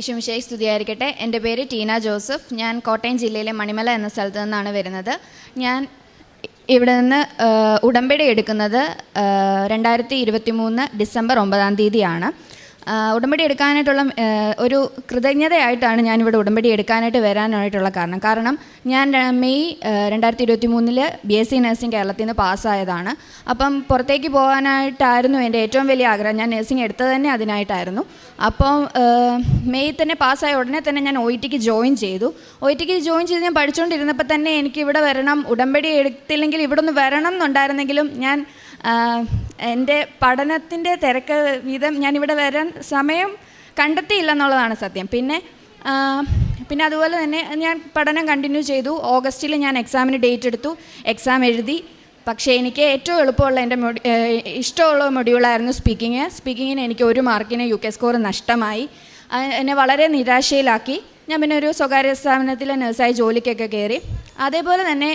ഇഷുമിഷേക്ക് സ്തുതിയായിരിക്കട്ടെ. എന്റെ പേര് ടീന ജോസഫ്. ഞാൻ കോട്ടയം ജില്ലയിലെ മണിമല എന്ന സ്ഥലത്ത് നിന്നാണ് വരുന്നത്. ഞാൻ ഇവിടെ നിന്ന് ഉടമ്പടി എടുക്കുന്നത് രണ്ടായിരത്തി ഇരുപത്തി മൂന്ന് ഡിസംബർ ഒമ്പതാം തീയതിയാണ്. ഉടമ്പടി എടുക്കാനായിട്ടുള്ള ഒരു കൃതജ്ഞതയായിട്ടാണ് ഞാനിവിടെ ഉടമ്പടി എടുക്കാനായിട്ട് വരാനായിട്ടുള്ള കാരണം. കാരണം ഞാൻ മെയ് രണ്ടായിരത്തി ഇരുപത്തി മൂന്നിൽ ബി എസ് സി നഴ്സിംഗ് കേരളത്തിൽ നിന്ന് പാസ്സായതാണ്. അപ്പം പുറത്തേക്ക് പോകാനായിട്ടായിരുന്നു എന്റെ ഏറ്റവും വലിയ ആഗ്രഹം. ഞാൻ നഴ്സിംഗ് എടുത്തത് തന്നെ അതിനായിട്ടായിരുന്നു. അപ്പം മെയ് തന്നെ പാസ്സായ ഉടനെ തന്നെ ഞാൻ ഒ ടിക്ക് ജോയിൻ ചെയ്തു. ഒ ടിക്ക് ജോയിൻ ചെയ്ത് ഞാൻ പഠിച്ചുകൊണ്ടിരുന്നപ്പോൾ തന്നെ എനിക്ക് ഇവിടെ വരണം ഉടമ്പടി എടുത്തില്ലെങ്കിൽ ഇവിടെ ഒന്ന് വരണം എന്നുണ്ടായിരുന്നെങ്കിലും ഞാൻ എന്റെ പഠനത്തിന്റെ തിരക്ക് വീതം ഞാനിവിടെ വരാൻ സമയം കണ്ടെത്തിയില്ല എന്നുള്ളതാണ് സത്യം. പിന്നെ പിന്നെ അതുപോലെ തന്നെ ഞാൻ പഠനം കണ്ടിന്യൂ ചെയ്തു. ഓഗസ്റ്റിൽ ഞാൻ എക്സാമിന് ഡേറ്റ് എടുത്തു. എക്സാം എഴുതി. പക്ഷേ എനിക്ക് ഏറ്റവും എളുപ്പമുള്ള എന്റെ മൊഡ്യൂ ഇഷ്ടമുള്ള മൊഡ്യൂളായിരുന്നു സ്പീക്കിങ് സ്പീക്കിങ്ങിന് എനിക്ക് ഒരു മാർക്കിന് യു കെ സ്കോർ നഷ്ടമായി. എന്നെ വളരെ നിരാശയിലാക്കി. ഞാൻ പിന്നെ ഒരു സ്വകാര്യ സ്ഥാപനത്തിലെ നഴ്സായി ജോലിക്കൊക്കെ കയറി. അതേപോലെ തന്നെ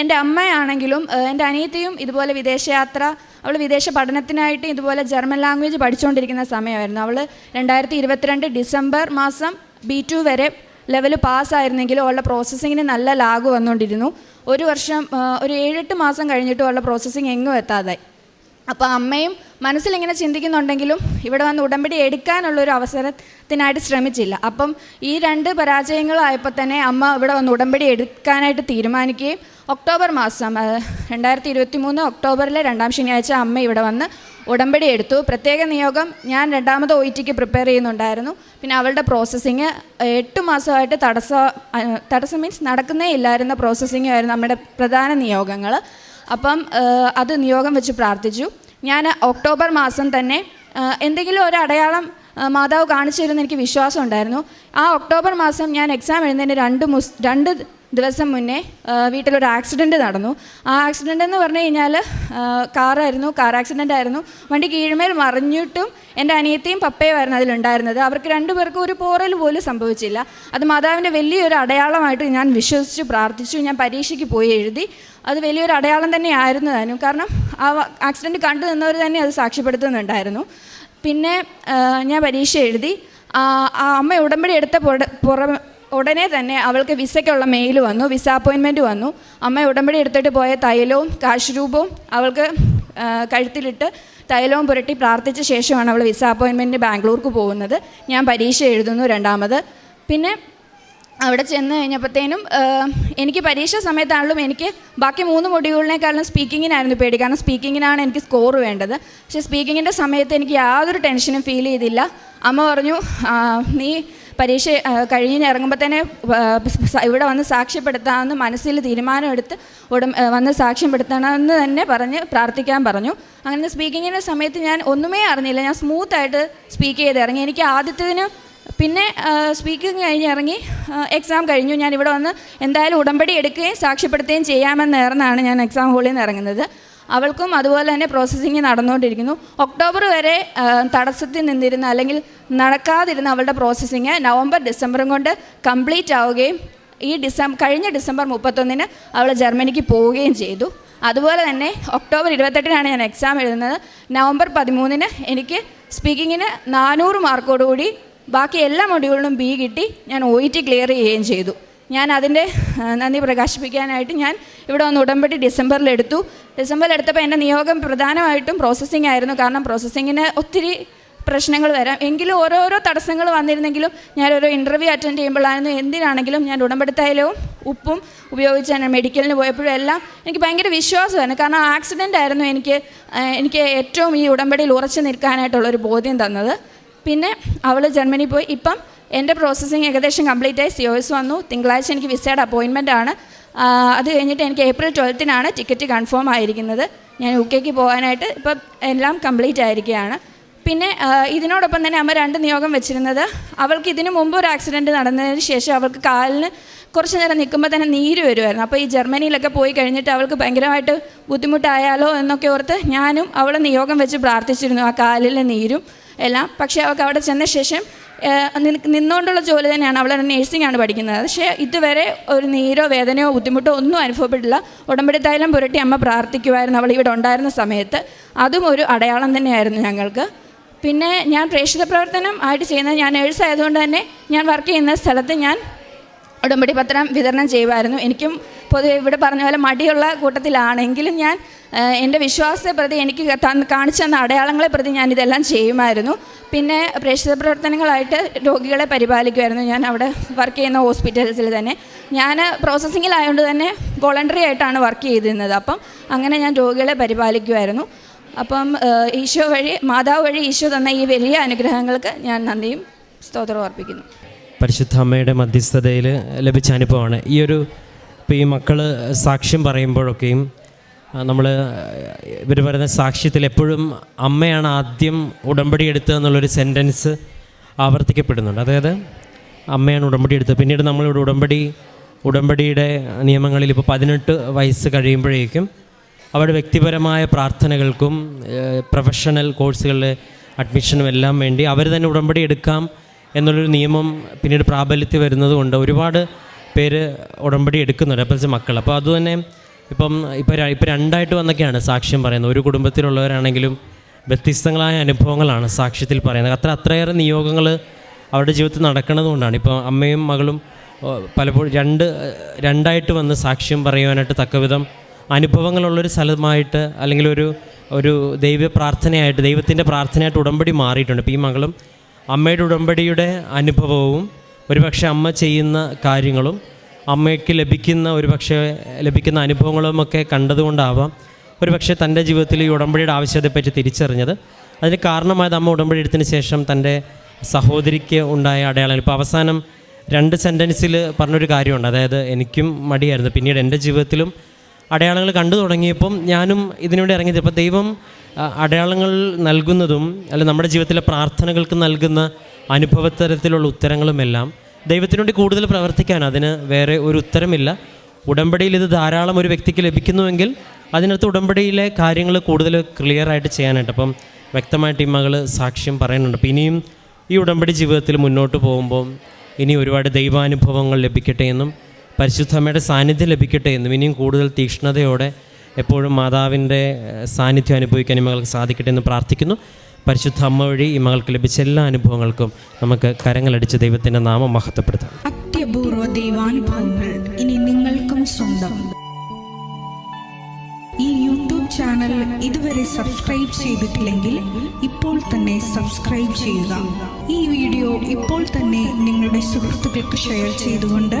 എന്റെ അമ്മയാണെങ്കിലും എന്റെ അനിയത്തിയും ഇതുപോലെ വിദേശയാത്ര അവൾ വിദേശ പഠനത്തിനായിട്ട് ഇതുപോലെ ജർമ്മൻ ലാംഗ്വേജ് പഠിച്ചുകൊണ്ടിരിക്കുന്ന സമയമായിരുന്നു. അവൾ രണ്ടായിരത്തി ഇരുപത്തിരണ്ട് ഡിസംബർ മാസം ബി ടു വരെ ലെവൽ പാസ്സായിരുന്നെങ്കിലും അവളുടെ പ്രോസസ്സിങ്ങിന് നല്ല ലാഗ് വന്നുകൊണ്ടിരുന്നു ഒരു വർഷം ഒരു ഏഴെട്ട് മാസം കഴിഞ്ഞിട്ടും അവളുടെ പ്രോസസ്സിങ് എങ്ങും എത്താതായി. അപ്പോൾ അമ്മയും മനസ്സിലിങ്ങനെ ചിന്തിക്കുന്നുണ്ടെങ്കിലും ഇവിടെ വന്ന് ഉടമ്പടി എടുക്കാനുള്ളൊരു അവസരത്തിനായിട്ട് ശ്രമിച്ചില്ല. അപ്പം ഈ രണ്ട് പരാജയങ്ങളായപ്പോൾ തന്നെ അമ്മ ഇവിടെ വന്ന് ഉടമ്പടി എടുക്കാനായിട്ട് തീരുമാനിക്കുകയും ഒക്ടോബർ മാസം രണ്ടായിരത്തി ഇരുപത്തി മൂന്ന് ഒക്ടോബറിലെ രണ്ടാം ശനിയാഴ്ച അമ്മ ഇവിടെ വന്ന് ഉടമ്പടി എടുത്തു. പ്രത്യേക നിയോഗം ഞാൻ രണ്ടാമത് ഒ ടിക്ക് പ്രിപ്പയർ ചെയ്യുന്നുണ്ടായിരുന്നു. പിന്നെ അവളുടെ പ്രോസസ്സിങ് എട്ട് മാസമായിട്ട് തടസ്സം തടസ്സം മീൻസ് നടക്കുന്നേ ഇല്ലായിരുന്ന പ്രോസസ്സിങ്ങായിരുന്നു നമ്മുടെ പ്രധാന നിയോഗങ്ങൾ അപ്പം അത് നിയോഗം വെച്ച് പ്രാർത്ഥിച്ചു. ഞാൻ ഒക്ടോബർ മാസം തന്നെ എന്തെങ്കിലും ഒരു അടയാളം മാതാവ് കാണിച്ചു തരുമെന്ന് എനിക്ക് വിശ്വാസം ഉണ്ടായിരുന്നു. ആ ഒക്ടോബർ മാസം ഞാൻ എക്സാം എഴുതുന്നതിന് രണ്ട് മുസ് രണ്ട് ദിവസം മുന്നേ വീട്ടിലൊരു ആക്സിഡന്റ് നടന്നു. ആ ആക്സിഡന്റ് എന്ന് പറഞ്ഞു കഴിഞ്ഞാൽ കാറായിരുന്നു കാർ ആക്സിഡന്റ് ആയിരുന്നു. വണ്ടി കീഴ്മേൽ മറിഞ്ഞിട്ടും എന്റെ അനിയത്തെയും പപ്പയുമായിരുന്നു അതിലുണ്ടായിരുന്നത്. അവർക്ക് രണ്ടുപേർക്കും ഒരു പോറൽ പോലും സംഭവിച്ചില്ല. അത് മാതാവിന്റെ വലിയൊരു അടയാളമായിട്ട് ഞാൻ വിശ്വസിച്ച് പ്രാർത്ഥിച്ചു. ഞാൻ പരീക്ഷയ്ക്ക് പോയി എഴുതി. അത് വലിയൊരു അടയാളം തന്നെയായിരുന്നു താനും കാരണം ആ ആക്സിഡന്റ് കണ്ടു നിന്നവർ തന്നെ അത് സാക്ഷ്യപ്പെടുത്തുന്നുണ്ടായിരുന്നു. പിന്നെ ഞാൻ പരീക്ഷ എഴുതി. ആ അമ്മ ഉടമ്പടി എടുത്ത പുറ- ഉടനെ തന്നെ അവൾക്ക് വിസയ്ക്കുള്ള മെയിൽ വന്നു വിസ അപ്പോയിൻമെന്റ് വന്നു. അമ്മ ഉടമ്പടി എടുത്തിട്ട് പോയ തൈലവും കാശുരൂപവും അവൾക്ക് കഴുത്തിലിട്ട് തൈലവും പുരട്ടി പ്രാർത്ഥിച്ച ശേഷമാണ് അവൾ വിസ അപ്പോയിൻമെന്റ് ബാംഗ്ലൂർക്ക് പോകുന്നത്. ഞാൻ പരീക്ഷ എഴുതുന്നു രണ്ടാമത്. പിന്നെ അവിടെ ചെന്ന് കഴിഞ്ഞപ്പോഴത്തേനും എനിക്ക് പരീക്ഷ സമയത്താണെങ്കിലും എനിക്ക് ബാക്കി മൂന്ന് മൊഡ്യൂളിനേക്കാളും സ്പീക്കിങ്ങിനായിരുന്നു പേടി. കാരണം സ്പീക്കിങ്ങിനാണ് എനിക്ക് സ്കോർ വേണ്ടത്. പക്ഷേ സ്പീക്കിങ്ങിന്റെ സമയത്ത് എനിക്ക് യാതൊരു ടെൻഷനും ഫീൽ ചെയ്തില്ല. അമ്മ പറഞ്ഞു നീ പരീക്ഷ കഴിഞ്ഞ് ഇറങ്ങുമ്പോൾ തന്നെ ഇവിടെ വന്ന് സാക്ഷ്യപ്പെടുത്താമെന്ന് മനസ്സിൽ തീരുമാനമെടുത്ത് ഉടൻ വന്ന് സാക്ഷ്യപ്പെടുത്തണമെന്ന് തന്നെ പറഞ്ഞ് പ്രാർത്ഥിക്കാൻ പറഞ്ഞു. അങ്ങനെ സ്പീക്കിങ്ങിന്റെ സമയത്ത് ഞാൻ ഒന്നുമേ അറിഞ്ഞില്ല. ഞാൻ സ്മൂത്തായിട്ട് സ്പീക്ക് ചെയ്ത് ഇറങ്ങി. എനിക്ക് ആദ്യത്തേതിന് പിന്നെ സ്പീക്കിംഗ് കഴിഞ്ഞ് ഇറങ്ങി എക്സാം കഴിഞ്ഞു. ഞാൻ ഇവിടെ വന്ന് എന്തായാലും ഉടമ്പടി എടുക്കുകയും സാക്ഷ്യപ്പെടുത്തുകയും ചെയ്യാമെന്നേർന്നാണ് ഞാൻ എക്സാം ഹോളിൽ നിന്ന് ഇറങ്ങുന്നത്. അവൾക്കും അതുപോലെ തന്നെ പ്രോസസ്സിങ് നടന്നുകൊണ്ടിരിക്കുന്നു. ഒക്ടോബർ വരെ തടസ്സത്തിൽ നിന്നിരുന്ന അല്ലെങ്കിൽ നടക്കാതിരുന്ന അവളുടെ പ്രോസസ്സിങ് നവംബർ ഡിസംബറും കൊണ്ട് കംപ്ലീറ്റ് ആവുകയും ഈ ഡിസംബർ കഴിഞ്ഞ ഡിസംബർ മുപ്പത്തൊന്നിന് അവൾ ജർമ്മനിക്ക് പോവുകയും ചെയ്തു. അതുപോലെ തന്നെ ഒക്ടോബർ ഇരുപത്തെട്ടിനാണ് ഞാൻ എക്സാം എഴുതുന്നത്. നവംബർ പതിമൂന്നിന് എനിക്ക് സ്പീക്കിങ്ങിന് നാനൂറ് മാർക്കോടുകൂടി ബാക്കി എല്ലാ മൊഡ്യൂളിനും ബി കിട്ടി. ഞാൻ ഒ ഇ ടി ക്ലിയർ ചെയ്യുകയും ചെയ്തു. ഞാൻ അതിന്റെ നന്ദി പ്രകാശിപ്പിക്കാനായിട്ട് ഞാൻ ഇവിടെ വന്ന് ഉടമ്പടി ഡിസംബറിൽ എടുത്തു. ഡിസംബറിൽ എടുത്തപ്പോൾ എന്റെ നിയോഗം പ്രധാനമായിട്ടും പ്രോസസ്സിംഗ് ആയിരുന്നു. കാരണം പ്രോസസ്സിങ്ങിന് ഒത്തിരി പ്രശ്നങ്ങൾ വരാം. എങ്കിലും ഓരോരോ തടസ്സങ്ങൾ വന്നിരുന്നെങ്കിലും ഞാൻ ഓരോ ഇന്റർവ്യൂ അറ്റൻഡ് ചെയ്യുമ്പോഴായിരുന്നു എന്തിനാണെങ്കിലും ഞാൻ ഉടമ്പടി ഉപ്പും ഉപയോഗിച്ച് ഉപയോഗിച്ചാണ് മെഡിക്കലിന് പോയപ്പോഴും എല്ലാം എനിക്ക് ഭയങ്കര വിശ്വാസമായിരുന്നു. കാരണം ആക്സിഡന്റ് ആയിരുന്നു എനിക്ക് എനിക്ക് ഏറ്റവും ഈ ഉടമ്പടിയിൽ ഉറച്ചു നിൽക്കാനായിട്ടുള്ളൊരു ബോധ്യം തന്നത്. പിന്നെ അവൾ ജർമ്മനി പോയി. ഇപ്പം എന്റെ പ്രോസസ്സിങ് ഏകദേശം കംപ്ലീറ്റ് ആയി. സി ഒ എസ് വന്നു. തിങ്കളാഴ്ച എനിക്ക് വിസയുടെ അപ്പോയിൻമെന്റ് ആണ്. അത് കഴിഞ്ഞിട്ട് എനിക്ക് ഏപ്രിൽ ട്വൽത്തിനാണ് ടിക്കറ്റ് കൺഫേം ആയിരിക്കുന്നത്. ഞാൻ യു കെക്ക് പോകാനായിട്ട് ഇപ്പം എല്ലാം കംപ്ലീറ്റ് ആയിരിക്കുകയാണ്. പിന്നെ ഇതിനോടൊപ്പം തന്നെ അമ്മ രണ്ട് നിയോഗം വെച്ചിരുന്നത്. അവൾക്ക് ഇതിനു മുമ്പ് ഒരു ആക്സിഡന്റ് നടന്നതിന് ശേഷം അവൾക്ക് കാലിന് കുറച്ച് നേരം നിൽക്കുമ്പോൾ തന്നെ നീര് വരുമായിരുന്നു അപ്പോൾ ഈ ജർമ്മനിയിലൊക്കെ പോയി കഴിഞ്ഞിട്ട് അവൾക്ക് ഭയങ്കരമായിട്ട് ബുദ്ധിമുട്ടായാലോ എന്നൊക്കെ ഓർത്ത് ഞാനും അവളെ നിയോഗം വെച്ച് പ്രാർത്ഥിച്ചിരുന്നു ആ കാലിലെ നീരും. എല്ലാം. പക്ഷേ അവൾക്ക് അവിടെ ചെന്ന ശേഷം നിന്നുകൊണ്ടുള്ള ജോലി തന്നെയാണ്. അവൾ നേഴ്സിംഗ് ആണ് പഠിക്കുന്നത്. പക്ഷേ ഇതുവരെ ഒരു നീരോ വേദനയോ ബുദ്ധിമുട്ടോ ഒന്നും അനുഭവപ്പെട്ടില്ല. ഉടമ്പടി തൈലം പുരട്ടി അമ്മ പ്രാർത്ഥിക്കുമായിരുന്നു അവൾ ഇവിടെ ഉണ്ടായിരുന്ന സമയത്ത്. അതും ഒരു അടയാളം തന്നെയായിരുന്നു ഞങ്ങൾക്ക്. പിന്നെ ഞാൻ പ്രേക്ഷിത പ്രവർത്തനം ആയിട്ട് ചെയ്യുന്നത് ഞാൻ നേഴ്സ് ആയതുകൊണ്ട് തന്നെ ഞാൻ വർക്ക് ചെയ്യുന്ന സ്ഥലത്ത് ഞാൻ ഉടമ്പടി പത്രം വിതരണം ചെയ്യുമായിരുന്നു. എനിക്കും പൊതുവെ ഇവിടെ പറഞ്ഞ പോലെ മടിയുള്ള കൂട്ടത്തിലാണെങ്കിലും ഞാൻ എന്റെ വിശ്വാസത്തെ പ്രതി എനിക്ക് കാണിച്ചു തന്ന അടയാളങ്ങളെ പ്രതി ഞാൻ ഇതെല്ലാം ചെയ്യുമായിരുന്നു. പിന്നെ പ്രേക്ഷിത പ്രവർത്തനങ്ങളായിട്ട് രോഗികളെ പരിപാലിക്കുമായിരുന്നു. ഞാൻ അവിടെ വർക്ക് ചെയ്യുന്ന ഹോസ്പിറ്റൽസിൽ തന്നെ. ഞാൻ പ്രോസസ്സിങ്ങിലായതുകൊണ്ട് തന്നെ വോളണ്ടറി ആയിട്ടാണ് വർക്ക് ചെയ്തിരുന്നത്. അപ്പം അങ്ങനെ ഞാൻ രോഗികളെ പരിപാലിക്കുമായിരുന്നു. അപ്പം ഈശോ വഴി മാതാവ് വഴി ഈശോ തന്ന ഈ വലിയ അനുഗ്രഹങ്ങൾക്ക് ഞാൻ നന്ദിയും സ്തോത്രം അർപ്പിക്കുന്നു. പരിശുദ്ധ അമ്മയുടെ മധ്യസ്ഥതയിൽ ലഭിച്ച അനുഭവമാണ്. ഈ ഒരു ഇപ്പോൾ ഈ മക്കൾ സാക്ഷ്യം പറയുമ്പോഴൊക്കെയും നമ്മൾ ഇവർ പറയുന്ന സാക്ഷ്യത്തിൽ എപ്പോഴും അമ്മയാണ് ആദ്യം ഉടമ്പടി എടുത്തത് എന്നുള്ളൊരു സെന്റൻസ് ആവർത്തിക്കപ്പെടുന്നുണ്ട്. അതായത് അമ്മയാണ് ഉടമ്പടി എടുത്തത്. പിന്നീട് നമ്മളിവിടെ ഉടമ്പടി ഉടമ്പടിയുടെ നിയമങ്ങളിൽ ഇപ്പോൾ പതിനെട്ട് വയസ്സ് കഴിയുമ്പോഴേക്കും അവരുടെ വ്യക്തിപരമായ പ്രാർത്ഥനകൾക്കും പ്രൊഫഷണൽ കോഴ്സുകളിലെ അഡ്മിഷനും എല്ലാം വേണ്ടി അവർ തന്നെ ഉടമ്പടി എടുക്കാം എന്നുള്ളൊരു നിയമം പിന്നീട് പ്രാബല്യത്തിൽ വരുന്നത് കൊണ്ട് ഒരുപാട് പേര് ഉടമ്പടി എടുക്കുന്നുണ്ട്. അപ്പോൾ മക്കൾ അപ്പോൾ അതുതന്നെ ഇപ്പം ഇപ്പം ഇപ്പം രണ്ടായിട്ട് വന്നൊക്കെയാണ് സാക്ഷ്യം പറയുന്നത്. ഒരു കുടുംബത്തിലുള്ളവരാണെങ്കിലും വ്യത്യസ്തങ്ങളായ അനുഭവങ്ങളാണ് സാക്ഷ്യത്തിൽ പറയുന്നത്. അത്ര അത്രയേറെ നിയോഗങ്ങൾ അവരുടെ ജീവിതത്തിൽ നടക്കുന്നത് കൊണ്ടാണ്. ഇപ്പോൾ അമ്മയും മകളും പലപ്പോഴും രണ്ട് രണ്ടായിട്ട് വന്ന് സാക്ഷ്യം പറയുവാനായിട്ട് തക്കവിധം അനുഭവങ്ങളുള്ളൊരു സ്ഥലമായിട്ട് അല്ലെങ്കിൽ ഒരു ഒരു ദൈവ പ്രാർത്ഥനയായിട്ട് ദൈവത്തിന്റെ പ്രാർത്ഥനയായിട്ട് ഉടമ്പടി മാറിയിട്ടുണ്ട്. ഇപ്പോൾ ഈ മകളും അമ്മയുടെ ഉടമ്പടിയുടെ അനുഭവവും ഒരുപക്ഷെ അമ്മ ചെയ്യുന്ന കാര്യങ്ങളും അമ്മയ്ക്ക് ലഭിക്കുന്ന ഒരുപക്ഷെ ലഭിക്കുന്ന അനുഭവങ്ങളുമൊക്കെ കണ്ടതുകൊണ്ടാവാം ഒരുപക്ഷെ തന്റെ ജീവിതത്തിൽ ഈ ഉടമ്പടിയുടെ ആവശ്യത്തെപ്പറ്റി തിരിച്ചറിഞ്ഞത്. അതിന് കാരണമായത് അമ്മ ഉടമ്പടി എടുത്തതിന് ശേഷം തന്റെ സഹോദരിക്ക് ഉണ്ടായ അടയാളം ഇപ്പോൾ അവസാനം രണ്ട് സെന്റൻസിൽ പറഞ്ഞൊരു കാര്യമുണ്ട്. അതായത് എനിക്കും മടിയായിരുന്നു. പിന്നീട് എന്റെ ജീവിതത്തിലും അടയാളങ്ങൾ കണ്ടു തുടങ്ങിയപ്പം ഞാനും ഇതിനോട് ഇറങ്ങിയത്. അപ്പോൾ ദൈവം അടയാളങ്ങൾ നൽകുന്നതും അല്ല നമ്മുടെ ജീവിതത്തിലെ പ്രാർത്ഥനകൾക്ക് നൽകുന്ന അനുഭവത്തരത്തിലുള്ള ഉത്തരങ്ങളുമെല്ലാം ദൈവത്തിനുവേണ്ടി കൂടുതൽ പ്രവർത്തിക്കാൻ അതിന് വേറെ ഒരു ഉത്തരമില്ല. ഉടമ്പടിയിൽ ഇത് ധാരാളം ഒരു വ്യക്തിക്ക് ലഭിക്കുന്നുവെങ്കിൽ അതിനകത്ത് ഉടമ്പടിയിലെ കാര്യങ്ങൾ കൂടുതൽ ക്ലിയറായിട്ട് ചെയ്യാനായിട്ട് അപ്പം വ്യക്തമായിട്ട് ഈ മകൾ സാക്ഷ്യം പറയുന്നുണ്ട്. അപ്പം ഇനിയും ഈ ഉടമ്പടി ജീവിതത്തിൽ മുന്നോട്ട് പോകുമ്പോൾ ഇനി ഒരുപാട് ദൈവാനുഭവങ്ങൾ ലഭിക്കട്ടെ എന്നും പരിശുദ്ധമ്മയുടെ സാന്നിധ്യം ലഭിക്കട്ടെ എന്നും ഇനിയും കൂടുതൽ തീക്ഷ്ണതയോടെ എപ്പോഴും മാതാവിന്റെ സാന്നിധ്യം അനുഭവിക്കാൻ ഈ മകൾക്ക് സാധിക്കട്ടെ എന്ന് പ്രാർത്ഥിക്കുന്നു. പരിശുദ്ധ അമ്മ വഴി ഈ മകൾക്ക് ലഭിച്ച എല്ലാ അനുഭവങ്ങൾക്കും നമുക്ക് കരങ്ങളടിച്ച് ദൈവത്തിന്റെ നാമം മഹത്വപ്പെടുത്താം. അത്യപൂർവ ദൈവാനുഭവങ്ങൾ ഇനി നിങ്ങൾക്കും സ്വന്തം. ഈ യൂട്യൂബ് ചാനൽ ഇതുവരെ സബ്സ്ക്രൈബ് ചെയ്തിട്ടില്ലെങ്കിൽ ഇപ്പോൾ തന്നെ സബ്സ്ക്രൈബ് ചെയ്യുക. ഈ വീഡിയോ ഇപ്പോൾ തന്നെ നിങ്ങളുടെ സുഹൃത്തുക്കൾക്ക് ഷെയർ ചെയ്തുകൊണ്ട്